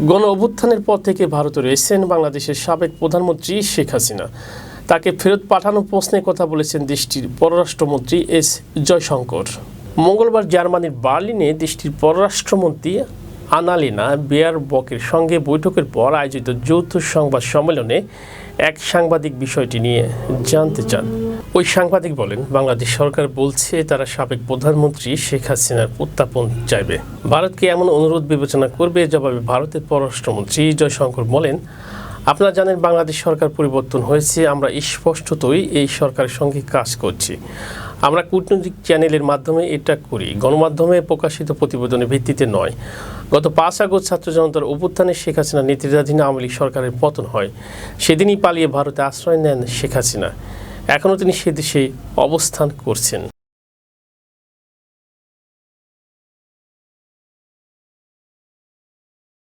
গণ অভ্যুত্থানের পর থেকে ভারতে রয়েছেন বাংলাদেশের সাবেক প্রধানমন্ত্রী শেখ হাসিনা। তাকে ফেরত পাঠানো প্রশ্নে কথা বলেছেন দেশটির পররাষ্ট্রমন্ত্রী এস জয়শঙ্কর। মঙ্গলবার জার্মানির বার্লিনে দেশটির পররাষ্ট্রমন্ত্রী আনালিনা বেয়ার বকের সঙ্গে বৈঠকের পর আয়োজিত যৌথ সংবাদ সম্মেলনে এক সাংবাদিক বিষয়টি নিয়ে জানতে চান। ওই সাংবাদিক বলেন, বাংলাদেশ সরকার বলছে তারা সাবেক প্রধানমন্ত্রী শেখ হাসিনার উত্থাপন চাইবে। ভারতকে এমন অনুরোধ বিবেচনা করবে জবাবে ভারতের পররাষ্ট্রমন্ত্রী জয়শঙ্কর বলেন, আপনারা জানেন বাংলাদেশ সরকার পরিবর্তন হয়েছে, আমরা স্পষ্টতই এই সরকারের সঙ্গে কাজ করছি। আমরা কূটনৈতিক চ্যানেলের মাধ্যমে এটা করি, গণমাধ্যমে প্রকাশিত প্রতিবেদনের ভিত্তিতে নয়। গত পাঁচ আগস্ট ছাত্র জনতার অভ্যুত্থানে শেখ হাসিনা নেতৃত্বাধীন আওয়ামী লীগ সরকারের পতন হয়। সেদিনই পালিয়ে ভারতে আশ্রয় নেন শেখ হাসিনা। এখনও তিনি সে দেশে অবস্থান করছেন।